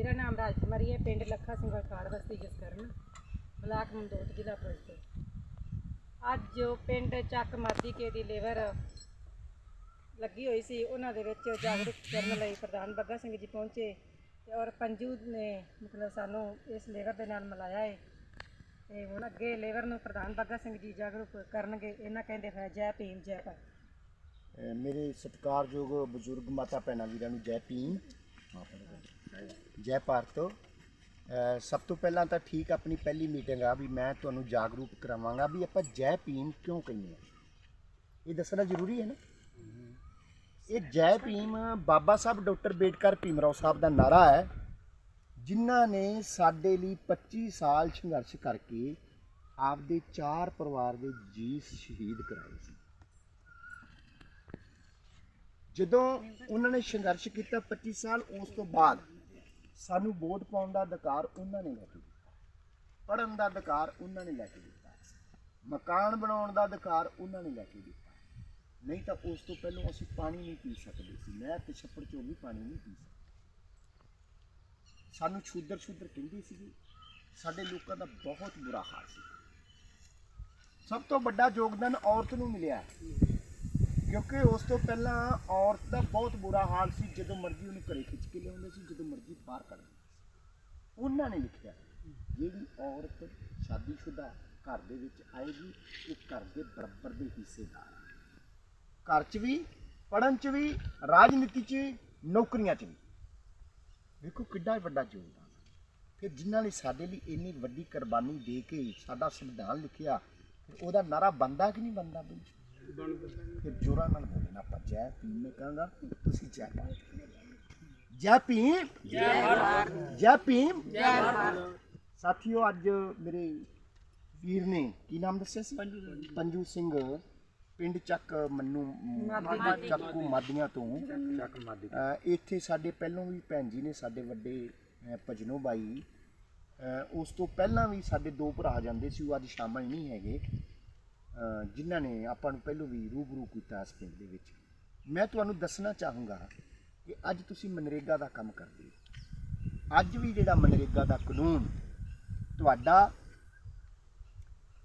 ਮੇਰਾ ਨਾਮ ਰਾਜਕੁਮਾਰੀ ਹੈ ਪਿੰਡ ਲੱਖਾ ਸਿੰਘ ਖਾੜ ਬਸਤੀ ਜਸਕਰਨ, ਬਲਾਕ ਮੰਦੋਟ ਜ਼ਿਲ੍ਹਾ ਫਿਰੋਜ਼ਪੁਰ। ਅੱਜ ਜੋ ਪਿੰਡ ਚੱਕ ਮਾਦੀ ਕੇ ਦੀ ਲੇਬਰ ਲੱਗੀ ਹੋਈ ਸੀ, ਉਹਨਾਂ ਦੇ ਵਿੱਚ ਜਾਗਰੂਕ ਕਰਨ ਲਈ ਪ੍ਰਧਾਨ ਬੱਗਾ ਸਿੰਘ ਜੀ ਪਹੁੰਚੇ ਤੇ ਔਰ ਪੰਜੂ ਨੇ ਮਤਲਬ ਸਾਨੂੰ ਇਸ ਲੇਬਰ ਦੇ ਨਾਲ ਮਿਲਾਇਆ ਹੈ ਤੇ ਹੁਣ ਅੱਗੇ ਲੇਬਰ ਨੂੰ ਪ੍ਰਧਾਨ ਬੱਗਾ ਸਿੰਘ ਜੀ ਜਾਗਰੂਕ ਕਰਨਗੇ, ਇਹਨਾਂ ਕਹਿੰਦੇ ਹੈ, ਜੈ ਭੀਮ, ਜੈ ਭਾਰਤ। ਮੇਰੇ ਸਤਿਕਾਰਯੋਗ ਬਜ਼ੁਰਗ ਮਾਤਾ ਭੈਣਾਂ ਵੀਰਾਂ ਨੂੰ ਜੈ ਭੀਮ। ਜੈ ਭਾਰਤ। ਸਭ ਤੋਂ ਪਹਿਲਾਂ ਤਾਂ ਠੀਕ ਆਪਣੀ ਪਹਿਲੀ ਮੀਟਿੰਗ ਆ ਵੀ ਮੈਂ ਤੁਹਾਨੂੰ ਜਾਗਰੂਕ ਕਰਾਵਾਂਗਾ ਵੀ ਆਪਾਂ ਜੈ ਭੀਮ ਕਿਉਂ ਕਹਿੰਦੇ ਆ। ਇਹ ਦੱਸਣਾ ਜ਼ਰੂਰੀ ਹੈ ਨਾ? ਇਹ ਜੈ ਭੀਮ ਬਾਬਾ ਸਾਹਿਬ ਡਾਕਟਰ ਬੇਡਕਰ ਭੀਮਰਾਓ ਸਾਹਿਬ ਦਾ ਨਾਰਾ ਹੈ, ਜਿਨ੍ਹਾਂ ਨੇ ਸਾਡੇ ਲਈ 25 ਸਾਲ ਸੰਘਰਸ਼ ਕਰਕੇ ਆਪਦੇ ਚਾਰ ਪਰਿਵਾਰ ਦੇ ਜੀ ਸ਼ਹੀਦ ਕਰਾਏ ਸੀ। ਜਦੋਂ ਉਹਨਾਂ ਨੇ ਸੰਘਰਸ਼ ਕੀਤਾ 25 ਸਾਲ ਉਸ ਤੋਂ ਬਾਅਦ ਸਾਨੂੰ ਵੋਟ ਪਾਉਣ ਦਾ ਅਧਿਕਾਰ ਉਹਨਾਂ ਨੇ ਲੈ ਕੇ ਦਿੱਤਾ। ਪੜਨ ਦਾ ਅਧਿਕਾਰ ਉਹਨਾਂ ਨੇ ਲੈ ਕੇ ਦਿੱਤਾ। ਮਕਾਨ ਬਣਾਉਣ ਦਾ ਅਧਿਕਾਰ ਉਹਨਾਂ ਨੇ ਲੈ ਕੇ ਦਿੱਤਾ। ਨਹੀਂ ਤਾਂ ਉਸ ਤੋਂ ਪਹਿਲਾਂ ਅਸੀਂ ਪਾਣੀ ਨਹੀਂ ਪੀ ਸਕਦੇ ਸੀ। ਮੈਂ ਤੇ ਛੱਪੜ ਚੋਂ ਵੀ ਪਾਣੀ ਨਹੀਂ ਪੀ ਸਕਦੇ। ਸਾਨੂੰ ਛੂਦਰ ਛੂਦਰ ਕਹਿੰਦੇ ਸੀਗੇ। ਸਾਡੇ ਲੋਕਾਂ ਦਾ ਬਹੁਤ ਬੁਰਾ ਹਾਲ ਸੀ। ਸਭ ਤੋਂ ਵੱਡਾ ਯੋਗਦਾਨ ਔਰਤ ਨੂੰ ਮਿਲਿਆ। ਕਿਉਂਕਿ ਉਸ ਤੋਂ ਪਹਿਲਾਂ ਔਰਤ ਦਾ ਬਹੁਤ ਬੁਰਾ ਹਾਲ ਸੀ, ਜਦੋਂ ਮਰਜ਼ੀ ਉਹਨੂੰ ਘਰੇ ਖਿੱਚ ਕੇ ਲਿਆਉਂਦੇ ਸੀ, ਜਦੋਂ ਮਰਜ਼ੀ ਬਾਹਰ ਕੱਢ ਦਿੰਦੇ ਸੀ। ਉਹਨਾਂ ਨੇ ਲਿਖਿਆ, ਜਿਹੜੀ ਔਰਤ ਸ਼ਾਦੀशुदा ਘਰ ਦੇ ਵਿੱਚ ਆਏਗੀ, ਉਹ ਘਰ ਦੇ ਬਰਾਬਰ ਦੇ ਹਿੱਸੇਦਾਰ ਘਰ 'ਚ ਵੀ ਪੜਨ 'ਚ ਵੀ, ਰਾਜਨੀਤੀ 'ਚ ਨੌਕਰੀਆਂ 'ਚ ਵੀ। ਵੇਖੋ ਕਿੱਡਾ ਵੱਡਾ ਯੋਗਦਾਨ ਫਿਰ ਜਿਨ੍ਹਾਂ ਨੇ ਸਾਡੇ ਲਈ ਇੰਨੀ ਵੱਡੀ ਕੁਰਬਾਨੀ ਦੇ ਕੇ ਸਾਡਾ ਸੰਵਿਧਾਨ ਲਿਖਿਆ ਉਹਦਾ ਨਾਰਾ ਬੰਦਾ ਕਿ ਨਹੀਂ ਬੰਦਾ ਬਈ? ਫਿਰ ਜੋਰਾਂ ਨਾਲ ਬੋਲਣਾ ਆਪਾਂ ਜੈ ਭੀਮ। ਮੈਂ ਕਹਾਂਗਾ ਤੁਸੀਂ ਜੈ ਭਾਰਤ। ਜੈ ਭੀਮ? ਜੈ ਭਾਰਤ। ਜੈ ਭੀਮ? ਜੈ ਭਾਰਤ। ਸਾਥੀਓ ਅੱਜ ਮੇਰੇ ਵੀਰ ਨੇ ਕੀ ਨਾਮ ਦੱਸਿਆ ਸੀ? ਪੰਜੂ ਸਿੰਘ। ਪਿੰਡ ਚੱਕ ਮੰਨੂ ਚੱਕੂ ਮਾਦੀਆਂ ਤੋਂ। ਚੱਕ ਮਾਦੀ ਇੱਥੇ ਸਾਡੇ ਪਹਿਲੋਂ ਵੀ ਭੈਣ ਜੀ ਨੇ ਸਾਡੇ ਵੱਡੇ ਭਜਨੋ ਬਾਈ। ਅਹ, ਉਸ ਤੋਂ ਪਹਿਲਾਂ ਵੀ ਸਾਡੇ ਦੋ ਭਰਾ ਜਾਂਦੇ ਸੀ ਉਹ ਅੱਜ ਸ਼ਾਮਲ ਨਹੀਂ ਹੈਗੇ। ਜਿਨ੍ਹਾਂ ਨੇ ਆਪਾਂ ਨੂੰ ਪਹਿਲੋਂ ਵੀ ਰੂਬਰੂ ਕੀਤਾ ਇਸ ਪਿੰਡ ਦੇ ਵਿੱਚ। ਮੈਂ ਤੁਹਾਨੂੰ ਦੱਸਣਾ ਚਾਹੂੰਗਾ ਕਿ ਅੱਜ ਤੁਸੀਂ ਮਨਰੇਗਾ ਦਾ ਕੰਮ ਕਰਦੇ ਹੋ। ਅੱਜ ਵੀ ਜਿਹੜਾ ਮਨਰੇਗਾ ਦਾ ਕਾਨੂੰਨ ਤੁਹਾਡਾ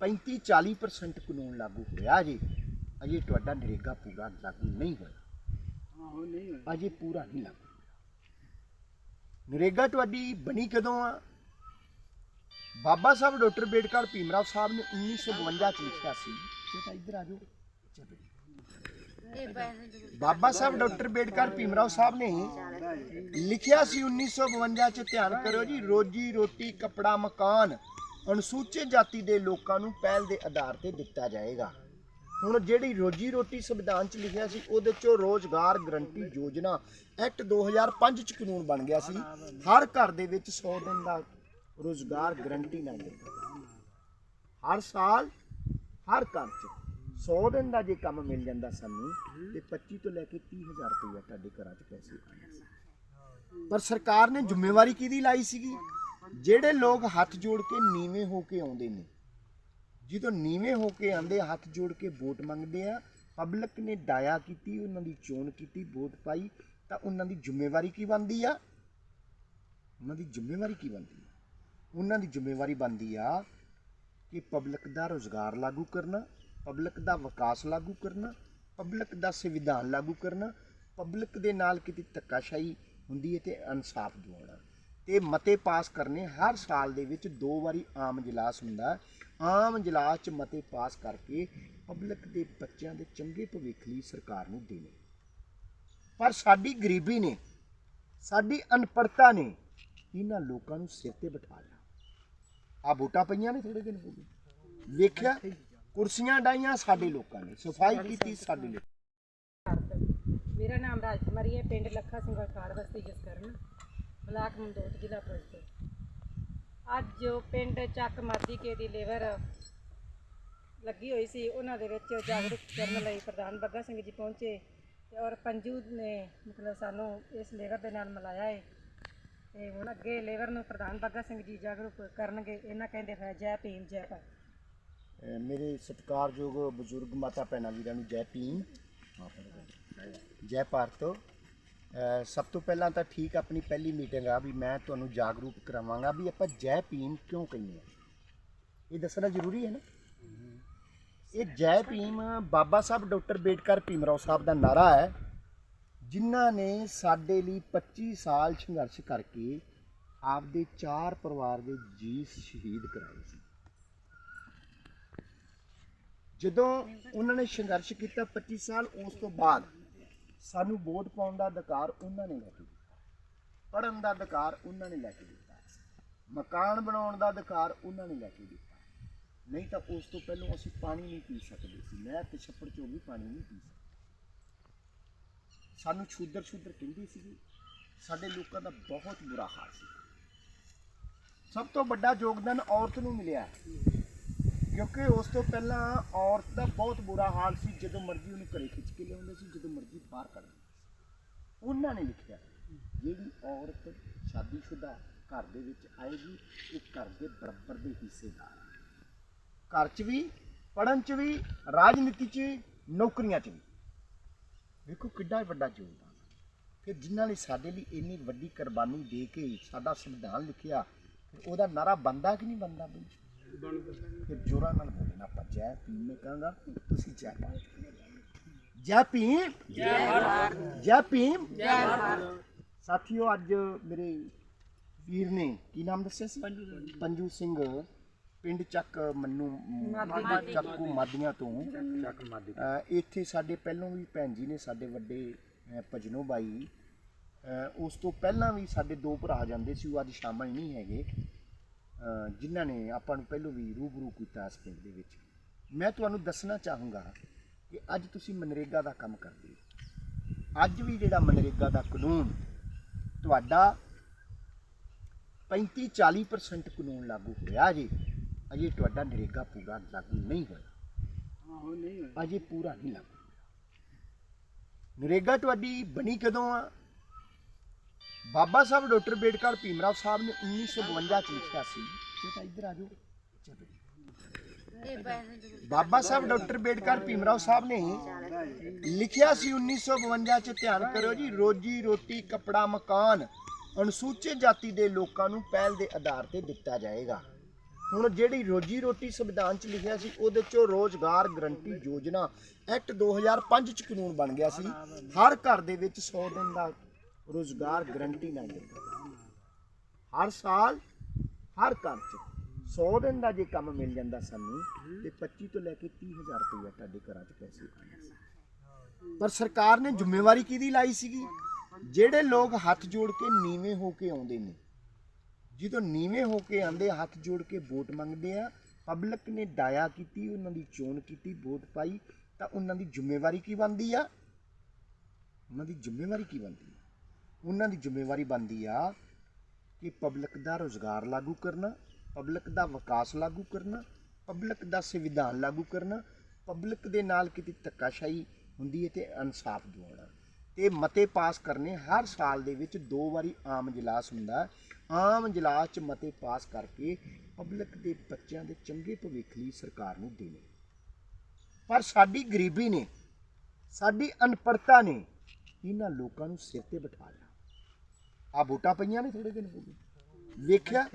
35-40% ਕਾਨੂੰਨ ਲਾਗੂ ਹੋਇਆ ਜੀ ਅਜੇ ਤੁਹਾਡਾ ਨਰੇਗਾ ਪੂਰਾ ਲਾਗੂ ਨਹੀਂ ਹੋਇਆ। ਅਜੇ ਪੂਰਾ ਨਹੀਂ ਲਾਗੂ ਨਰੇਗਾ ਤੁਹਾਡੀ ਬਣੀ ਕਦੋਂ ਆ? ਬਾਬਾ ਸਾਹਿਬ ਡਾਕਟਰ ਬੇਡਕਰ ਭੀਮਰਾਓ ਸਾਹਿਬ ਨੇ 1952 ਚ ਲਿਖਿਆ ਸੀ। ਬੇਟਾ ਇੱਧਰ ਆ ਜਾਓ ਬਾਬਾ ਸਾਹਿਬ ਡਾਕਟਰ ਬੇਡਕਰ ਭੀਮਰਾਓ ਸਾਹਿਬ ਨੇ ਲਿਖਿਆ ਸੀ 1952 ਚ ਧਿਆਨ ਕਰੋ ਜੀ ਰੋਜੀ ਰੋਟੀ ਕਪੜਾ ਮਕਾਨ ਅਨੁਸੂਚਿਤ ਜਾਤੀ ਦੇ ਲੋਕਾਂ ਨੂੰ ਪਹਿਲ ਦੇ ਆਧਾਰ ਤੇ ਦਿੱਤਾ ਜਾਏਗਾ। ਹੁਣ ਜਿਹੜੀ ਰੋਜੀ ਰੋਟੀ ਸੰਵਿਧਾਨ ਚ ਲਿਖਿਆ ਸੀ ਉਹਦੇ ਚੋਂ ਰੋਜ਼ਗਾਰ ਗਰੰਟੀ ਯੋਜਨਾ ਐਕਟ 2005 ਚ ਕਾਨੂੰਨ ਬਣ ਗਿਆ ਸੀ। ਹਰ ਘਰ ਦੇ ਵਿੱਚ 100 ਦਿਨ ਦਾ ਰੋਜ਼ਗਾਰ ਗਰੰਟੀ ਨਾਲ ਮਿਲਦਾ। ਹਰ ਸਾਲ, ਹਰ ਘਰ 'ਚ 100 ਦਿਨ ਦਾ ਜੇ ਕੰਮ ਮਿਲ ਜਾਂਦਾ ਸਾਨੂੰ, ਤੇ 25 ਤੋਂ ਲੈ ਕੇ 30000 ਰੁਪਏ ਤੁਹਾਡੇ ਘਰਾਂ 'ਚ ਪੈਸੇ ਆਣੇ ਪਰ ਸਰਕਾਰ ਨੇ ਜ਼ਿੰਮੇਵਾਰੀ ਕਿਹਦੀ ਲਾਈ ਸੀਗੀ? ਜਿਹੜੇ ਲੋਕ ਹੱਥ ਜੋੜ ਕੇ ਨੀਵੇਂ ਹੋ ਕੇ ਆਉਂਦੇ ਨੇ, ਜਦੋਂ ਨੀਵੇਂ ਹੋ ਕੇ ਆਂਦੇ ਹੱਥ ਜੋੜ ਕੇ ਵੋਟ ਮੰਗਦੇ ਆ, ਪਬਲਿਕ ਨੇ ਡਾਇਆ ਕੀਤੀ, ਉਹਨਾਂ ਦੀ ਚੋਣ ਕੀਤੀ, ਵੋਟ ਪਾਈ, ਤਾਂ ਉਹਨਾਂ ਦੀ ਜ਼ਿੰਮੇਵਾਰੀ ਕੀ ਬਣਦੀ ਆ? ਉਹਨਾਂ ਦੀ ਜ਼ਿੰਮੇਵਾਰੀ ਕੀ ਬਣਦੀ ਉਹਨਾਂ ਦੀ ਜ਼ਿੰਮੇਵਾਰੀ ਬਣਦੀ ਆ ਕਿ ਪਬਲਿਕ ਦਾ ਰੋਜ਼ਗਾਰ ਲਾਗੂ ਕਰਨਾ ਪਬਲਿਕ ਦਾ ਵਿਕਾਸ ਲਾਗੂ ਕਰਨਾ ਪਬਲਿਕ ਦਾ ਸੰਵਿਧਾਨ ਲਾਗੂ ਕਰਨਾ ਪਬਲਿਕ ਦੇ ਨਾਲ ਕਿਤੇ ਧੱਕਾਸ਼ਾਹੀ ਹੁੰਦੀ ਹੈ ਤੇ ਇਨਸਾਫ ਦਿਵਾਉਣਾ। ਤੇ ਮਤੇ ਪਾਸ ਕਰਨੇ ਹਰ ਸਾਲ ਦੇ ਵਿੱਚ ਦੋ ਵਾਰੀ ਆਮ ਇਜਲਾਸ ਹੁੰਦਾ। ਆਮ ਇਜਲਾਸ 'ਚ ਮਤੇ ਪਾਸ ਕਰਕੇ ਪਬਲਿਕ ਦੇ ਬੱਚਿਆਂ ਦੇ ਚੰਗੇ ਭਵਿੱਖ ਲਈ ਸਰਕਾਰ ਨੂੰ ਦੇਣੇ। ਪਰ ਸਾਡੀ ਗਰੀਬੀ ਨੇ, ਸਾਡੀ ਅਨਪੜਤਾ ਨੇ ਇਹਨਾਂ ਲੋਕਾਂ ਨੂੰ ਸਿਰ ਤੇ ਬਿਠਾ ਲਿਆ। ਆ ਵੋਟਾਂ ਪਈਆਂ ਨੇ ਥੋੜੇ ਦਿਨ ਹੋ ਗਏ। ਵੇਖਿਆ, ਕੁਰਸੀਆਂ ਡਾਈਆਂ ਸਾਡੇ ਲੋਕਾਂ ਨੇ, ਸਫ਼ਾਈ ਕੀਤੀ ਸਾਡੇ ਲੋਕਾਂ ਮੇਰਾ ਨਾਮ ਰਾਜਕੁਮਾਰੀ ਹੈ, ਪਿੰਡ ਲੱਖਾ ਸਿੰਘਾ ਖਾੜ ਬਸਤੀ ਜਸਕਰਨ, ਬਲਾਕ ਮੰਦੋਟ ਜ਼ਿਲ੍ਹਾ ਫਿਰੋਜ਼ਪੁਰ। ਅੱਜ ਜੋ ਪਿੰਡ ਚੱਕ ਮਾਦੀ ਕੇ ਦੀ ਲੇਬਰ ਲੱਗੀ ਹੋਈ ਸੀ, ਉਹਨਾਂ ਦੇ ਵਿੱਚ ਜਾਗਰੂਕ ਕਰਨ ਲਈ ਪ੍ਰਧਾਨ ਬੱਗਾ ਸਿੰਘ ਜੀ ਪਹੁੰਚੇ ਔਰ ਪੰਜੂ ਨੇ ਮਤਲਬ ਸਾਨੂੰ ਇਸ ਲੇਬਰ ਦੇ ਨਾਲ ਮਿਲਾਇਆ ਹੈ ਤੇ ਹੁਣ ਅੱਗੇ ਲੇਬਰ ਨੂੰ ਪ੍ਰਧਾਨ ਬੱਗਾ ਸਿੰਘ ਜੀ ਜਾਗਰੂਕ ਕਰਨਗੇ, ਇਹਨਾਂ ਕਹਿੰਦੇ ਹੈ, ਜੈ ਭੀਮ, ਜੈ ਭਾਰਤ। ਅਹ ਮੇਰੇ ਸਤਿਕਾਰਯੋਗ ਬਜ਼ੁਰਗ ਮਾਤਾ ਭੈਣਾਂ ਵੀਰਾਂ ਨੂੰ ਜੈ ਭੀਮ, ਜੈ ਭਾਰਤ। ਅਹ ਸਭ ਤੋਂ ਪਹਿਲਾਂ ਤਾਂ ਠੀਕ ਆਪਣੀ ਪਹਿਲੀ ਮੀਟਿੰਗ ਆ ਵੀ ਮੈਂ ਤੁਹਾਨੂੰ ਜਾਗਰੂਕ ਕਰਾਵਾਂਗਾ ਵੀ ਆਪਾਂ ਜੈ ਭੀਮ ਕਿਉਂ ਕਹਿੰਦੇ ਆ ਇਹ ਦੱਸਣਾ ਜ਼ਰੂਰੀ ਹੈ ਨਾ? ਇਹ ਜੈ ਭੀਮ ਬਾਬਾ ਸਾਹਿਬ ਡਾਕਟਰ ਬੇਟਕਰ ਭੀਮਰਾਓ ਸਾਹਿਬ ਦਾ ਨਾਰਾ ਹੈ। ਜਿਨ੍ਹਾਂ ਨੇ ਸਾਡੇ ਲਈ 25 ਸਾਲ ਸੰਘਰਸ਼ ਕਰਕੇ ਆਪਦੇ ਚਾਰ ਪਰਿਵਾਰ ਦੇ ਜੀ ਸ਼ਹੀਦ ਕਰਾਏ ਸੀ। ਜਦੋਂ ਉਹਨਾਂ ਨੇ ਸੰਘਰਸ਼ ਕੀਤਾ 25 ਸਾਲ, ਉਸ ਤੋਂ ਬਾਅਦ ਸਾਨੂੰ ਵੋਟ ਪਾਉਣ ਦਾ ਅਧਿਕਾਰ ਉਹਨਾਂ ਨੇ ਲੈ ਕੇ ਦਿੱਤਾ। ਪੜਨ ਦਾ ਅਧਿਕਾਰ ਉਹਨਾਂ ਨੇ ਲੈ ਕੇ ਦਿੱਤਾ। ਮਕਾਨ ਬਣਾਉਣ ਦਾ ਅਧਿਕਾਰ ਉਹਨਾਂ ਨੇ ਲੈ ਕੇ ਦਿੱਤਾ। ਨਹੀਂ ਤਾਂ ਉਸ ਤੋਂ ਪਹਿਲਾਂ ਅਸੀਂ ਪਾਣੀ ਨਹੀਂ ਪੀ ਸਕਦੇ ਸੀ। ਨਹਿਰ ਤੇ ਛੱਪੜ ਚੋਂ ਵੀ ਪਾਣੀ ਨਹੀਂ ਪੀ ਸਕਦੇ। ਸਾਨੂੰ ਛੂਦਰ ਛੂਦਰ ਕਹਿੰਦੇ ਸੀਗੇ। ਸਾਡੇ ਲੋਕਾਂ ਦਾ ਬਹੁਤ ਬੁਰਾ ਹਾਲ ਸੀ। ਸਭ ਤੋਂ ਵੱਡਾ ਯੋਗਦਾਨ ਔਰਤ ਨੂੰ ਮਿਲਿਆ ਕਿਉਂਕਿ ਉਸ ਤੋਂ ਪਹਿਲਾਂ ਔਰਤ ਦਾ ਬਹੁਤ ਬੁਰਾ ਹਾਲ ਸੀ, ਜਦੋਂ ਮਰਜ਼ੀ ਉਹਨੂੰ ਘਰੇ ਖਿੱਚ ਕੇ ਲਿਆਉਂਦੇ ਸੀ, ਜਦੋਂ ਮਰਜ਼ੀ ਬਾਹਰ ਕੱਢ ਦਿੰਦੇ ਸੀ। ਉਹਨਾਂ ਨੇ ਲਿਖਿਆ, ਜਿਹੜੀ ਔਰਤ ਸ਼ਾਦੀशुदा ਘਰ ਦੇ ਵਿੱਚ ਆਏਗੀ, ਉਹ ਘਰ ਦੇ ਬਰਾਬਰ ਦੇ ਹਿੱਸੇਦਾਰ ਹੈ ਘਰ 'ਚ ਵੀ ਪੜਨ 'ਚ ਵੀ, ਰਾਜਨੀਤੀ 'ਚ ਨੌਕਰੀਆਂ 'ਚ ਵੀ। ਵੇਖੋ ਕਿੱਡਾ ਵੱਡਾ ਯੋਗਦਾਨ ਫਿਰ ਜਿਨ੍ਹਾਂ ਨੇ ਸਾਡੇ ਲਈ ਇੰਨੀ ਵੱਡੀ ਕੁਰਬਾਨੀ ਦੇ ਕੇ ਸਾਡਾ ਸੰਵਿਧਾਨ ਲਿਖਿਆ ਉਹਦਾ ਨਾਰਾ ਬੰਦਾ ਕਿ ਨਹੀਂ ਬੰਦਾ ਬਈ? ਫਿਰ ਜੋਰਾਂ ਨਾਲ ਬੋਲਣਾ ਆਪਾਂ ਜੈ ਭੀਮ ਮੈਂ ਕਹਾਂਗਾ ਤੁਸੀਂ ਜੈ ਭਾਰਤ। ਜੈ ਭੀਮ? ਜੈ ਭਾਰਤ। ਜੈ ਭੀਮ? ਜੈ ਭਾਰਤ। ਸਾਥੀਓ ਅੱਜ ਮੇਰੇ ਵੀਰ ਨੇ ਕੀ ਨਾਮ ਦੱਸਿਆ ਸੀ? ਪੰਜੂ ਸਿੰਘ। ਪਿੰਡ ਚੱਕ ਮੰਨੂ ਚੱਕੂ ਮਾਦੀਆਂ ਤੋਂ। ਚੱਕ ਮਾਦੀ। ਇੱਥੇ ਸਾਡੇ ਪਹਿਲੋਂ ਵੀ ਭੈਣ ਜੀ ਨੇ ਸਾਡੇ ਵੱਡੇ ਅਹ, ਭਜਨੋ ਬਾਈ। ਅਹ, ਉਸ ਤੋਂ ਪਹਿਲਾਂ ਵੀ ਸਾਡੇ ਦੋ ਭਰਾ ਜਾਂਦੇ ਸੀ ਉਹ ਅੱਜ ਸ਼ਾਮਲ ਨਹੀਂ ਹੈਗੇ। ਅਹ, ਜਿਨ੍ਹਾਂ ਨੇ ਆਪਾਂ ਨੂੰ ਪਹਿਲੋਂ ਵੀ ਰੂਬਰੂ ਕੀਤਾ ਇਸ ਪਿੰਡ ਦੇ ਵਿੱਚ। ਮੈਂ ਤੁਹਾਨੂੰ ਦੱਸਣਾ ਚਾਹੂੰਗਾ ਕਿ ਅੱਜ ਤੁਸੀਂ ਮਨਰੇਗਾ ਦਾ ਕੰਮ ਕਰਦੇ ਹੋ। ਅੱਜ ਵੀ ਜਿਹੜਾ ਮਨਰੇਗਾ ਦਾ ਕਾਨੂੰਨ ਤੁਹਾਡਾ 35-40% ਕਾਨੂੰਨ ਲਾਗੂ ਹੋਇਆ ਜੀ। ਅਜੇ ਤੁਹਾਡਾ ਨਰੇਗਾ ਪੂਰਾ ਲਾਗੂ ਨਹੀਂ ਹੋਇਆ। ਅਜੇ ਪੂਰਾ ਨਹੀਂ ਲਾਗੂ ਨਰੇਗਾ ਤੁਹਾਡੀ ਬਣੀ ਕਦੋਂ ਆ? ਬਾਬਾ ਸਾਹਿਬ ਡਾਕਟਰ ਬੇਡਕਰ ਭੀਮਰਾਓ ਸਾਹਿਬ ਨੇ 1952 ਚ ਲਿਖਿਆ ਸੀ। ਬੇਟਾ ਇੱਧਰ ਆ ਜਾਓ। ਚਲੋ। ਬਾਬਾ ਸਾਹਿਬ ਡਾਕਟਰ ਬੇਡਕਰ ਭੀਮਰਾਓ ਸਾਹਿਬ ਨੇ ਲਿਖਿਆ ਸੀ 1952 ਚ ਧਿਆਨ ਕਰੋ ਜੀ ਰੋਜੀ ਰੋਟੀ ਕਪੜਾ ਮਕਾਨ ਅਨੁਸੂਚਿਤ ਜਾਤੀ ਦੇ ਲੋਕਾਂ ਨੂੰ ਪਹਿਲ ਦੇ ਆਧਾਰ ਤੇ ਦਿੱਤਾ ਜਾਏਗਾ। ਹੁਣ ਜਿਹੜੀ ਰੋਜੀ ਰੋਟੀ ਸੰਵਿਧਾਨ ਚ ਲਿਖਿਆ ਸੀ, ਉਹਦੇ ਚੋਂ ਰੋਜ਼ਗਾਰ ਗਰੰਟੀ ਯੋਜਨਾ ਐਕਟ 2005 ਚ ਕਾਨੂੰਨ ਬਣ ਗਿਆ ਸੀ। ਹਰ ਘਰ ਦੇ ਵਿੱਚ 100 ਦਿਨ ਦਾ ਰੋਜ਼ਗਾਰ ਗਰੰਟੀ ਨਾਲ ਦਿੱਤਾ ਹਰ ਸਾਲ, ਹਰ ਘਰ 'ਚ 100 ਦਿਨ ਦਾ ਜੇ ਕੰਮ ਮਿਲ ਜਾਂਦਾ ਸਾਨੂੰ, ਤੇ 25 ਤੋਂ ਲੈ ਕੇ 30000 ਰੁਪਏ ਤੁਹਾਡੇ ਘਰਾਂ 'ਚ ਪੈਸੇ ਪਰ ਸਰਕਾਰ ਨੇ ਜ਼ਿੰਮੇਵਾਰੀ ਕਿਹਦੀ ਲਾਈ ਸੀਗੀ? ਜਿਹੜੇ ਲੋਕ ਹੱਥ ਜੋੜ ਕੇ ਨੀਵੇਂ ਹੋ ਕੇ ਆਉਂਦੇ ਨੇ ਜਦੋਂ ਨੀਵੇਂ ਹੋ ਕੇ ਆਂਦੇ ਹੱਥ ਜੋੜ ਕੇ ਵੋਟ ਮੰਗਦੇ ਆ ਪਬਲਿਕ ਨੇ ਡਾਇਆ ਕੀਤੀ, ਉਹਨਾਂ ਦੀ ਚੋਣ ਕੀਤੀ, ਵੋਟ ਪਾਈ, ਤਾਂ ਉਹਨਾਂ ਦੀ ਜ਼ਿੰਮੇਵਾਰੀ ਕੀ ਬਣਦੀ ਆ? ਉਹਨਾਂ ਦੀ ਜ਼ਿੰਮੇਵਾਰੀ ਕੀ ਬਣਦੀ ਆ? ਉਹਨਾਂ ਦੀ ਜ਼ਿੰਮੇਵਾਰੀ ਬਣਦੀ ਆ ਕਿ ਪਬਲਿਕ ਦਾ ਰੋਜ਼ਗਾਰ ਲਾਗੂ ਕਰਨਾ ਪਬਲਿਕ ਦਾ ਵਿਕਾਸ ਲਾਗੂ ਕਰਨਾ ਪਬਲਿਕ ਦਾ ਸੰਵਿਧਾਨ ਲਾਗੂ ਕਰਨਾ ਪਬਲਿਕ ਦੇ ਨਾਲ ਕਿਤੇ ਧੱਕਾਸ਼ਾਹੀ ਹੁੰਦੀ ਹੈ ਤੇ ਇਨਸਾਫ ਦਿਵਾਉਣਾ। ਤੇ ਮਤੇ ਪਾਸ ਕਰਨੇ ਹਰ ਸਾਲ ਦੇ ਵਿੱਚ ਦੋ ਵਾਰੀ ਆਮ ਇਜਲਾਸ ਹੁੰਦਾ ਆਮ ਇਜਲਾਸ 'ਚ ਮਤੇ ਪਾਸ ਕਰਕੇ ਪਬਲਿਕ ਦੇ ਬੱਚਿਆਂ ਦੇ ਚੰਗੇ ਭਵਿੱਖ ਲਈ ਸਰਕਾਰ ਨੂੰ ਦੇਣੇ। ਪਰ ਸਾਡੀ ਗਰੀਬੀ ਨੇ ਸਾਡੀ ਅਨਪੜਤਾ ਨੇ ਇਹਨਾਂ ਲੋਕਾਂ ਨੂੰ ਸਿਰ ਤੇ ਬਿਠਾ ਲਿਆ। ਆ ਵੋਟਾਂ ਪਈਆਂ ਨੇ ਥੋੜੇ ਦਿਨ ਹੋ ਗਏ ਵੇਖਿਆ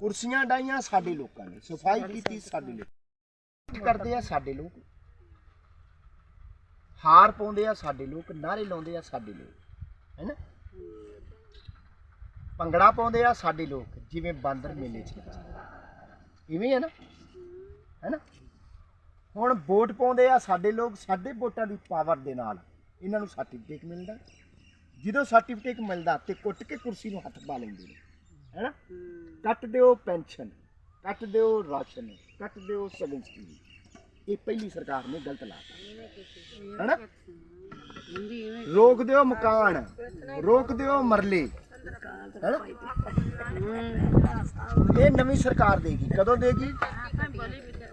ਕੁਰਸੀਆਂ ਡਾਈਆਂ ਸਾਡੇ ਲੋਕਾਂ ਨੇ ਸਫ਼ਾਈ ਕੀਤੀ ਸਾਡੇ ਲੋਕ। ਕਰਦੇ ਆ ਸਾਡੇ ਲੋਕ? ਹਾਰ ਪਾਉਂਦੇ ਆ ਸਾਡੇ ਲੋਕ ਨਾਰੇ ਲਾਉਂਦੇ ਆ ਸਾਡੇ ਲੋਕ। ਹੈਨਾ ਭੰਗੜਾ ਪਾਉਂਦੇ ਆ ਸਾਡੇ ਲੋਕ, ਜਿਵੇਂ ਬਾਂਦਰ ਮੇਲੇ 'ਚ ਇਵੇਂ ਹੈ ਨਾ? ਹੈ ਨਾ ਹੁਣ ਵੋਟ ਪਾਉਂਦੇ ਆ ਸਾਡੇ ਲੋਕ, ਸਾਡੇ ਵੋਟਾਂ ਦੀ ਪਾਵਰ ਦੇ ਨਾਲ ਇਹਨਾਂ ਨੂੰ ਸਰਟੀਫਿਕੇਟ ਮਿਲਦਾ। ਜਦੋਂ ਸਰਟੀਫਿਕੇਟ ਮਿਲਦਾ ਤੇ ਕੁੱਟ ਕੇ ਕੁਰਸੀ ਨੂੰ ਹੱਥ ਪਾ ਲੈਂਦੇ ਨੇ। ਹੈਨਾ? ਕੱਟ ਦਿਓ ਪੈਨਸ਼ਨ, ਕੱਟ ਦਿਓ ਰਾਸ਼ਨ, ਕੱਟ ਦਿਓ ਸਗਨ ਸਕੀਮ। ਇਹ ਪਹਿਲੀ ਸਰਕਾਰ ਨੇ ਗਲਤ ਲਾਤਾ ਹੈਨਾ? ਰੋਕ ਦਿਓ ਮਕਾਨ, ਰੋਕ ਦਿਓ ਮਰਲੇ। ਹੈਨਾ ਇਹ ਨਵੀਂ ਸਰਕਾਰ ਦੇਗੀ। ਕਦੋਂ ਦੇਗੀ?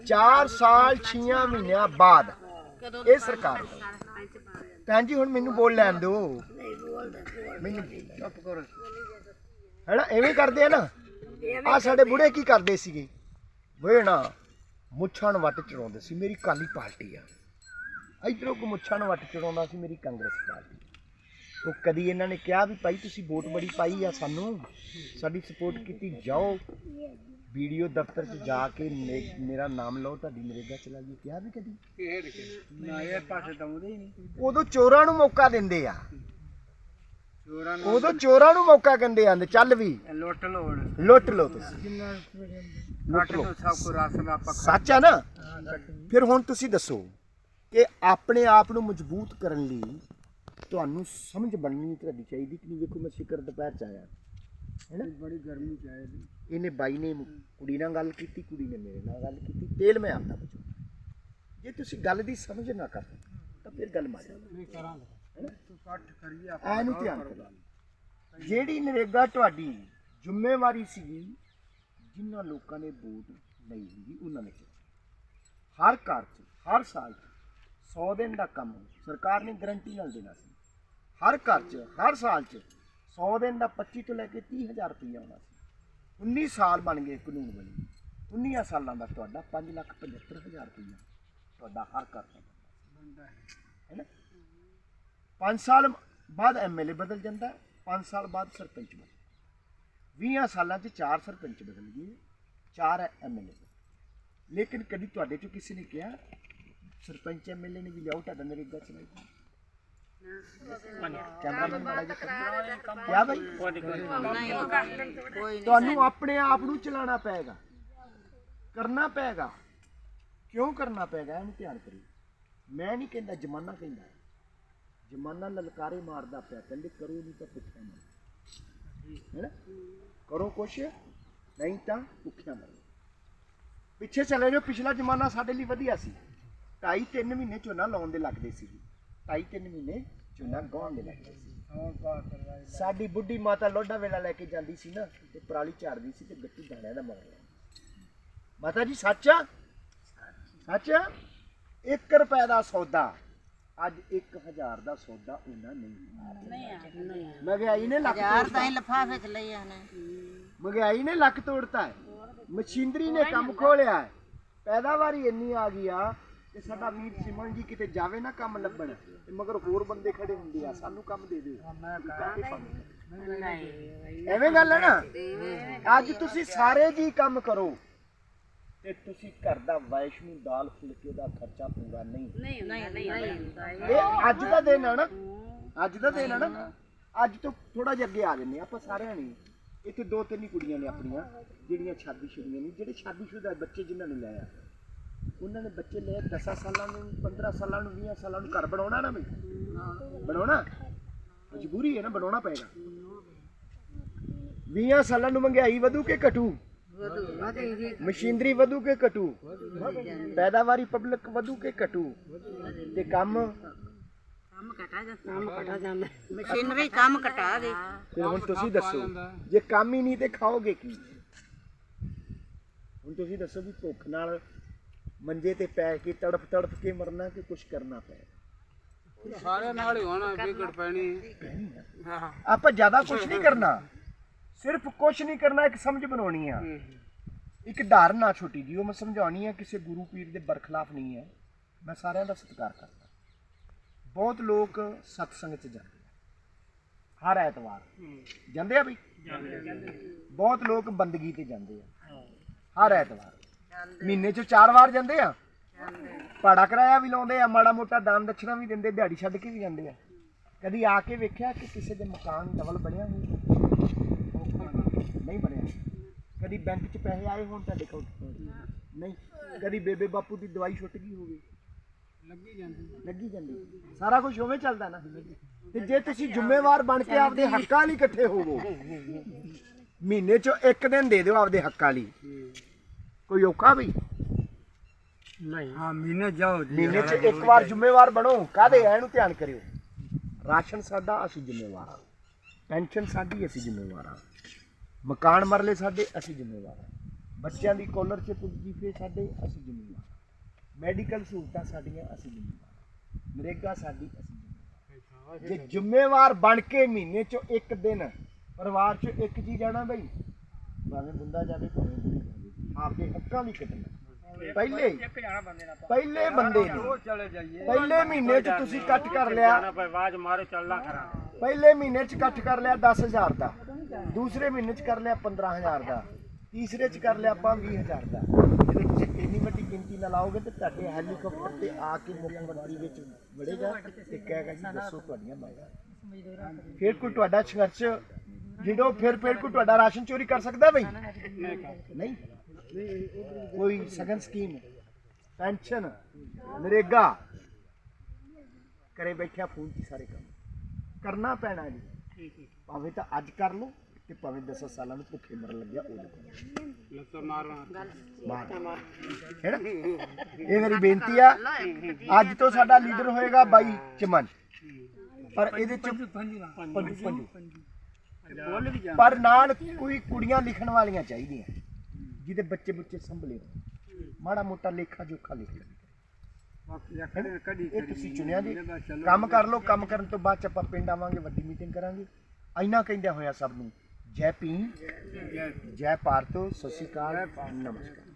4 ਸਾਲ 6 ਮਹੀਨਿਆਂ ਬਾਅਦ। ਇਹ ਸਰਕਾਰ ਭੈਣ ਜੀ, ਹੁਣ ਮੈਨੂੰ ਬੋਲ ਲੈਣ ਦਿਓ। ਮੈਨੂੰ ਚੁੱਪ ਕਰੋ। ਹੈਨਾ, ਐਵੇਂ ਕਰਦੇ ਆ ਨਾ। ਆ ਸਾਡੇ ਬੁੜੇ ਕੀ ਕਰਦੇ ਸੀਗੇ? ਵੇ ਨਾ, ਮੁੱਛਾਂ ਨੂੰ ਵੱਟ ਚੜਾਉਂਦੇ ਸੀ। ਮੇਰੀ ਕਾਲੀ ਪਾਰਟੀ ਆ। ਇਧਰੋਂ ਕੋ ਮੁੱਛਾਂ ਨੂੰ ਵੱਟ ਚੜਾਉਂਦਾ ਸੀ ਮੇਰੀ ਕਾਂਗਰਸ ਪਾਰਟੀ। ਉਹ ਕਦੀ ਇਹਨਾਂ ਨੇ ਕਿਹਾ ਵੀ ਭਾਈ ਤੁਸੀਂ ਵੋਟ ਬੜੀ ਪਾਈ ਆ ਸਾਨੂੰ। ਸਾਡੀ ਸਪੋਰਟ ਕੀਤੀ ਜਾਓ। ਵੀਡੀਓ ਦਫ਼ਤਰ 'ਚ ਜਾ ਕੇ ਮੇ- ਮੇਰਾ ਨਾਮ ਲਓ ਤੁਹਾਡੀ ਨਰੇਗਾ ਚਲਾ ਗਈ। ਕਿਹਾ ਵੀ ਕਦੀ? ਨਾ ਇਹ ਪਾਸੇ ਦਮਦੇ ਹੀ ਨਹੀਂ। ਉਦੋਂ ਚੋਰਾਂ ਨੂੰ ਮੌਕਾ ਦਿੰਦੇ ਆ। ਚੋਰਾਂ ਉਦੋਂ ਚੋਰਾਂ ਨੂੰ ਮੌਕਾ ਕਹਿੰਦੇ ਆਂਦੇ ਚੱਲ ਵੀ। ਲੁੱਟ ਲੋੜ ਲੁੱਟ ਲਓ ਤੁਸੀਂ। ਕੱਟ ਤੋਂ ਸਭ ਕੋ ਰਾਸ਼ਨ ਆਪਾਂ ਸੱਚ ਆ ਨਾ? ਫਿਰ ਹੁਣ ਤੁਸੀਂ ਦੱਸੋ ਕਿ ਆਪਣੇ ਆਪ ਨੂੰ ਮਜ਼ਬੂਤ ਕਰਨ ਲਈ ਤੁਹਾਨੂੰ ਸਮਝ ਬਣਨੀ ਤੁਹਾਡੀ ਚਾਹੀਦੀ ਕਿ ਨਹੀਂ ਵੇਖੋ ਮੈਂ ਸਿਕਰ ਦੁਪਹਿਰ ਚ ਆਇਆ। ਹੈਨਾ? ਬੜੀ ਗਰਮੀ ਚਾਹੀਦੀ ਇਹਨੇ ਬਾਈ ਨੇ ਕੁੜੀ ਨਾਲ ਗੱਲ ਕੀਤੀ ਕੁੜੀ ਨੇ ਮੇਰੇ ਨਾਲ ਗੱਲ ਕੀਤੀ। ਤੇਲ ਮੈਂ ਆਪਦਾ ਬਚੋ ਜੇ ਤੁਸੀਂ ਗੱਲ ਦੀ ਸਮਝ ਨਾ ਕਰ ਤਾਂ ਫਿਰ ਗੱਲ ਮਾਰ ਨਹੀਂ ਕਰਾਂਗੇ ਤੂੰ ਕੱਟ ਕਰੀਏ ਨੂੰ ਧਿਆਨ ਜਿਹੜੀ ਨਰੇਗਾ ਤੁਹਾਡੀ ਜ਼ਿੰਮੇਵਾਰੀ ਸੀਗੀ ਜਿਨ੍ਹਾਂ ਲੋਕਾਂ ਨੇ ਵੋਟ ਲਈ ਸੀਗੀ ਉਹਨਾਂ ਨੇ ਹਰ ਘਰ 'ਚ ਹਰ ਸਾਲ 'ਚ 100 ਦਿਨ ਦਾ ਕੰਮ ਸਰਕਾਰ ਨੇ ਗਰੰਟੀ ਨਾਲ ਦੇਣਾ ਸੀ। ਹਰ ਘਰ 'ਚ ਹਰ ਸਾਲ 'ਚ 100 ਦਿਨ ਦਾ 25 ਤੋਂ ਲੈ ਕੇ 30000 ਰੁਪਈਆ ਆਉਣਾ ਸੀ। 19 ਸਾਲ ਬਣ ਗਏ ਕਾਨੂੰਨ ਬਣੇ। 19 ਸਾਲਾਂ ਦਾ ਤੁਹਾਡਾ 5 ਲੱਖ 75000 ਰੁਪਈਆ ਤੁਹਾਡਾ ਹਰ ਘਰ ਦਾ ਬੰਦਾ ਹੈ। ਹੈ ਨਾ? 5 ਸਾਲ ਬਾਅਦ ਐਮਐਲਏ ਬਦਲ ਜਾਂਦਾ 5 ਸਾਲ ਬਾਅਦ ਸਰਪੰਚ ਬਦਲ 20 ਸਾਲਾਂ 'ਚ 4 ਸਰਪੰਚ ਬਦਲ ਗਏ 4 ਐਮਐਲਏ ਲੇਕਿਨ ਕਦੀ ਤੁਹਾਡੇ 'ਚੋਂ ਕਿਸੇ ਨੇ ਕਿਹਾ ਸਰਪੰਚ ਐਮਐਲਏ ਨੇ ਵੀ ਲਿਆਓ ਤੁਹਾਡਾ ਨਰੇਗਾ ਚਲਾਈ ਕੈਮਰਾਮੈਨ ਮਾੜਾ ਜਿਹਾ ਕਰ ਕਿਆ ਬਈ? ਤੁਹਾਨੂੰ ਆਪਣੇ ਆਪ ਨੂੰ ਚਲਾਉਣਾ ਪਏਗਾ। ਕਰਨਾ ਪਏਗਾ। ਕਿਉਂ ਕਰਨਾ ਪਏਗਾ? ਇਹਨੂੰ ਧਿਆਨ ਕਰਿਓ। ਮੈਂ ਨਹੀਂ ਕਹਿੰਦਾ ਜਮਾਨਾ ਕਹਿੰਦਾ ਜਮਾਨਾ ਲਲਕਾਰੇ ਮਾਰਦਾ ਪਿਆ ਕਹਿੰਦੇ ਕਰੋ ਨਹੀਂ ਤਾਂ ਭੁੱਖਿਆ ਮਰੋ। ਹੈਨਾ ਕਰੋ ਕੁਛ ਨਹੀਂ ਤਾਂ ਭੁੱਖਿਆ ਮਰੋ। ਪਿੱਛੇ ਚਲੇ ਜਾਓ ਪਿਛਲਾ ਜਮਾਨਾ ਸਾਡੇ ਲਈ ਵਧੀਆ ਸੀ। ਢਾਈ ਤਿੰਨ ਮਹੀਨੇ ਝੋਨਾ ਲਾਉਣ ਦੇ ਲੱਗਦੇ ਸੀ। ਢਾਈ ਤਿੰਨ ਮਹੀਨੇ ਝੋਨਾ ਗਾਉਣ ਦੇ ਸੀ। ਕਰਵਾਈ ਸਾਡੀ ਬੁੱਢੀ ਮਾਤਾ ਲੋਡਾ ਵੇਲਾ ਲੈ ਕੇ ਜਾਂਦੀ ਸੀ ਨਾ ਤੇ ਪਰਾਲੀ ਝਾੜਦੀ ਸੀ ਤੇ ਗੱਟੂ ਦਾਣਿਆਂ ਦਾ ਮਗਰ ਮਾਤਾ ਜੀ ਸੱਚ ਆ? ਸੱਚ ਆ? 1 ਰੁਪਏ ਦਾ ਸੌਦਾ। ਅੱਜ 1000 ਦਾ ਸੌਦਾ ਉਹਨਾਂ ਨਹੀਂ ਮਹਿੰਗਾਈ ਨੇ ਲੱਕ ਯਾਰ ਤਾਂ ਤੋੜਤਾ। ਹੀ ਲਫਾਫੇ ਚ ਲਈ ਆਨੇ ਮਹਿੰਗਾਈ ਨੇ ਲੱਕ ਤੋੜਤਾ ਹੈ। ਮਸ਼ੀਨਰੀ ਨੇ ਕੰਮ ਖੋਲਿਆ ਹੈ। ਪੈਦਾਵਾਰੀ ਇੰਨੀ ਆ ਗਈ ਆ ਤੇ ਸਾਡਾ ਮੀਰ ਸਿਮਨ ਜੀ ਕਿਤੇ ਜਾਵੇ ਨਾ ਕੰਮ ਲੱਭਣ ਮਗਰ ਹੋਰ ਬੰਦੇ ਖੜੇ ਹੁੰਦੇ ਆ ਸਾਨੂੰ ਕੰਮ ਦੇ ਦਿਓ ਐਵੇਂ ਗੱਲ ਹੈ ਨਾ? ਅੱਜ ਤੁਸੀਂ ਸਾਰੇ ਜੀ ਕੰਮ ਕਰੋ ਤੇ ਤੁਸੀਂ ਘਰ ਦਾ ਵੈਸ਼ਨੂ ਦਾਲ ਫੁਲਕੇ ਦਾ ਖਰਚਾ ਪੂਰਾ ਨਹੀਂ। ਨਹੀਂ ਅੱਜ ਦਾ ਦਿਨ ਹੈ ਨਾ? ਅੱਜ ਦਾ ਦਿਨ ਹੈ ਨਾ? ਅੱਜ ਤੋਂ ਥੋੜਾ ਜਿਹਾ ਅੱਗੇ ਆ ਜੰਨੇ ਆਪਾਂ ਸਾਰਿਆਂ ਨੇ। ਇੱਥੇ ਦੋ ਤਿੰਨ ਕੁੜੀਆਂ ਨੇ ਆਪਣੀਆਂ ਜਿਹੜੀਆਂ ਸ਼ਾਦੀ ਸ਼ੁਦੀਆਂ ਨੇ ਜਿਹੜੇ ਸ਼ਾਦੀशुदा ਬੱਚੇ ਜਿਨ੍ਹਾਂ ਨੂੰ ਲਾਇਆ ਉਹਨਾਂ ਨੇ ਬੱਚੇ ਲਏ 10 ਸਾਲਾਂ ਨੂੰ 15 ਸਾਲਾਂ ਨੂੰ 20 ਸਾਲਾਂ ਨੂੰ ਘਰ ਬਣਾਉਣਾ ਨਾ ਬਈ। ਬਣਾਉਣਾ? ਮਜਬੂਰੀ ਹੈ ਨਾ ਬਣਾਉਣਾ ਪਏਗਾ। 20 ਸਾਲਾਂ ਨੂੰ ਮਹਿੰਗਾਈ ਵਧੂ ਕਿ ਘਟੂ? ਮਸ਼ੀਨਰੀ ਵਧੂ ਕਿ ਘਟੂ? ਪੈਦਾਵਾਰੀ ਪਬਲਿਕ ਵਧੂ ਕਿ ਘਟੂ? ਤੇ ਕੰਮ? ਕੰਮ ਘਟਾ ਜਾ। ਕੰਮ ਘਟਾ ਜਾਂਦਾ। ਮਸ਼ੀਨਰੀ ਕੰਮ ਘਟਾ ਦੇ। ਫਿਰ ਹੁਣ ਤੁਸੀਂ ਦੱਸੋ ਜੇ ਕੰਮ ਹੀ ਨਹੀਂ ਤੇ ਖਾਓਗੇ ਕੀ? ਹੁਣ ਤੁਸੀਂ ਦੱਸੋ ਵੀ ਭੁੱਖ ਨਾਲ ਮੰਜੇ ਤੇ ਪੈ ਕੇ ਤੜਫ ਤੜਫ ਕੇ ਮਰਨਾ ਕਿ ਕੁਝ ਕਰਨਾ ਪਏ ਸਾਰੇ ਨਾਲ ਹੀ ਹੋਣਾ ਵਿਗੜ ਪੈਣੀ ਹਾਂ। ਆਪਾਂ ਜ਼ਿਆਦਾ ਕੁਝ ਨਹੀਂ ਕਰਨਾ। ਸਿਰਫ ਕੁਝ ਨਹੀਂ ਕਰਨਾ ਇੱਕ ਸਮਝ ਬਣਾਉਣੀ ਆ। ਇੱਕ ਧਾਰਨਾ ਛੋਟੀ ਜੀ ਉਹ ਮੈਂ ਸਮਝਾਉਣੀ ਆ ਕਿਸੇ ਗੁਰੂ ਪੀਰ ਦੇ ਬਰਖਲਾਫ ਨਹੀਂ ਹੈ। ਮੈਂ ਸਾਰਿਆਂ ਦਾ ਸਤਿਕਾਰ ਕਰਦਾ। ਬਹੁਤ ਲੋਕ ਸਤਸੰਗ 'ਚ ਜਾਂਦੇ ਆ। ਹਰ ਐਤਵਾਰ। ਜਾਂਦੇ ਆ ਬਈ? ਬਹੁਤ ਲੋਕ ਬੰਦਗੀ ਤੇ ਜਾਂਦੇ ਆ। ਹਰ ਐਤਵਾਰ। ਮਹੀਨੇ 'ਚ ਚਾਰ ਵਾਰ ਜਾਂਦੇ ਆ? ਪਾੜਾ ਕਿਰਾਇਆ ਵੀ ਲਾਉਂਦੇ ਆ ਮਾੜਾ ਮੋਟਾ ਦਾਨ ਦਕਸ਼ਨਾ ਵੀ ਦਿੰਦੇ ਦਿਹਾੜੀ ਛੱਡ ਕੇ ਵੀ ਜਾਂਦੇ ਆ। ਕਦੀ ਆ ਕੇ ਵੇਖਿਆ ਕਿ ਕਿਸੇ ਦੇ ਮਕਾਨ ਡਬਲ ਬਣਿਆ ਹੋਇਆ? ਨਹੀਂ ਬਣਿਆ। ਕਦੀ ਬੈਂਕ 'ਚ ਪੈਸੇ ਆਏ ਹੋਣ ਤੁਹਾਡੇ ਕੋਲ ਨਹੀਂ। ਕਦੀ ਬੇਬੇ ਬਾਪੂ ਦੀ ਦਵਾਈ ਛੁੱਟ ਗਈ ਹੋਵੇ? ਲੱਗੀ ਜਾਂਦੀ। ਲੱਗੀ ਜਾਂਦੀ। ਸਾਰਾ ਕੁਝ ਉਵੇਂ ਚੱਲਦਾ ਨਾ। ਤੇ ਜੇ ਤੁਸੀਂ ਜ਼ਿੰਮੇਵਾਰ ਬਣ ਕੇ ਆਪਦੇ ਹੱਕਾਂ ਲਈ ਇਕੱਠੇ ਹੋਵੋ ਮਹੀਨੇ 'ਚ ਇੱਕ ਦਿਨ ਦੇ ਦਿਓ ਆਪਦੇ ਹੱਕਾਂ ਲਈ। ਕੋਈ ਔਖਾ ਬਈ ਨਹੀਂ। ਹਾਂ ਮਹੀਨੇ ਜਾਓ ਜੀ। ਮਹੀਨੇ 'ਚ ਇੱਕ ਵਾਰ ਜ਼ਿੰਮੇਵਾਰ ਬਣੋ। ਕਾਦੇ ਐਨੂੰ ਧਿਆਨ ਕਰਿਓ। ਰਾਸ਼ਨ ਸਾਡਾ ਅਸੀਂ ਜ਼ਿੰਮੇਵਾਰ ਹਾਂ। ਪੈਨਸ਼ਨ ਸਾਡੀ ਅਸੀਂ ਜ਼ਿੰਮੇਵਾਰ ਹਾਂ। ਮਕਾਨ ਮਰਲੇ ਸਾਡੇ ਅਸੀਂ ਜ਼ਿੰਮੇਵਾਰ ਹਾਂ। ਬੱਚਿਆਂ ਦੀ ਸਕਾਲਰਸ਼ਿਪ ਵਜ਼ੀਫੇ ਸਾਡੇ ਅਸੀਂ ਜ਼ਿੰਮੇਵਾਰ ਹਾਂ। ਮੈਡੀਕਲ ਸਹੂਲਤਾਂ ਸਾਡੀਆਂ ਅਸੀਂ ਜ਼ਿੰਮੇਵਾਰ ਨਰੇਗਾ ਸਾਡੀ ਅਸੀਂ ਜ਼ਿੰਮੇਵਾਰ। ਜੇ ਜ਼ਿੰਮੇਵਾਰ ਬਣ ਕੇ ਮਹੀਨੇ 'ਚ ਇੱਕ ਦਿਨ ਪਰਿਵਾਰ 'ਚ ਇੱਕ ਜੀ ਜਾਣਾ ਬਈ। ਭਾਵੇਂ ਬੰਦਾ ਜਾਵੇ ਭਾਵੇਂ ਆਪਦੇ ਹੱਕਾਂ ਲਈ ਕੱਢਣਾ ਪਹਿਲੇ ਪਹਿਲੇ ਬੰਦੇ ਨੂੰ। ਉਹ ਚਲੇ ਜਾਈਏ। ਪਹਿਲੇ ਮਹੀਨੇ 'ਚ ਤੁਸੀਂ ਕੱਟ ਕਰ ਲਿਆ। ਭਾਈ ਆਵਾਜ਼ ਮਾਰੋ ਚੱਲਣਾ ਕਰਾਂ। ਪਹਿਲੇ ਮਹੀਨੇ ਚ ਇਕੱਠ ਕਰ ਲਿਆ 10000 ਦਾ। ਦੂਸਰੇ ਮਹੀਨੇ ਚ ਕਰ ਲਿਆ 15000 ਦਾ। ਤੀਸਰੇ ਚ ਕਰ ਲਿਆ ਆਪਾਂ 20000 ਦਾ। ਜਦੋਂ ਤੁਸੀਂ ਇੰਨੀ ਵੱਡੀ ਗਿਣਤੀ ਨਾਲ ਆਓਗੇ ਤੇ ਤੁਹਾਡੇ ਹੈਲੀਕਾਪਟਰ ਤੇ ਆ ਕੇ ਮੁੱਖ ਮੰਤਰੀ ਵਿੱਚ ਵੜੇਗਾ ਤੇ ਕਹੇਗਾ ਜੀ ਦੱਸੋ ਤੁਹਾਡੀਆਂ ਮੰਗਾਂ ਫਿਰ ਕੋਈ ਤੁਹਾਡਾ ਸੰਘਰਸ਼ ਜਿਹੜੋ ਫਿਰ ਫਿਰ ਕੋਈ ਤੁਹਾਡਾ ਰਾਸ਼ਨ ਚੋਰੀ ਕਰ ਸਕਦਾ ਬਈ? ਨਹੀਂ। ਕੋਈ ਸਗਨ ਸਕੀਮ ਪੈਨਸ਼ਨ ਨਰੇਗਾ। ਕਰੇ ਬੈਠਿਆ ਫੋਨ 'ਤੇ ਸਾਰੇ ਕੰਮ। ਕਰਨਾ ਪੈਣਾ ਜੀ। ਭਾਵੇਂ ਤਾਂ ਅੱਜ ਕਰ ਲਓ ਤੇ ਭਾਵੇਂ 10 ਸਾਲਾਂ ਨੂੰ ਭੁੱਖੇ ਮਰਨ ਲੱਗਿਆ ਉਦੋਂ ਕਰੋ ਲੱਤਾਂ ਮਾਰਨਾ ਮਾਰ। ਹੈ ਨਾ? ਇਹ ਮੇਰੀ ਬੇਨਤੀ ਆ। ਅੱਜ ਤੋਂ ਸਾਡਾ ਲੀਡਰ ਹੋਏਗਾ ਬਾਈ ਚਮਨ। ਪਰ ਇਹਦੇ ਚ ਪੰਜੂ ਪੰਜੂ। ਪਰ ਨਾਲ ਕੋਈ ਕੁੜੀਆਂ ਲਿਖਣ ਵਾਲੀਆਂ ਚਾਹੀਦੀਆਂ। ਜਿਹਦੇ ਬੱਚੇ ਬੁੱਚੇ ਸੰਭਲੇ। ਮਾੜਾ ਮੋਟਾ ਲੇਖਾ ਜੋਖਾ ਲਿਖ ਲੈਣ ਇਹ ਤੁਸੀਂ ਚੁਣਿਆ ਜੀ। ਕੰਮ ਕਰ ਲਓ ਕੰਮ ਕਰਨ ਤੋਂ ਬਾਅਦ ਚ ਆਪਾਂ ਪਿੰਡ ਆਵਾਂਗੇ ਵੱਡੀ ਮੀਟਿੰਗ ਕਰਾਂਗੇ। ਇੰਨਾ ਕਹਿੰਦਿਆਂ ਹੋਇਆ ਸਭ ਨੂੰ ਜੈ ਭੀਮ ਜੈ ਭਾਰਤ ਸਤਿ ਸ਼੍ਰੀ ਅਕਾਲ ਨਮਸਕਾਰ।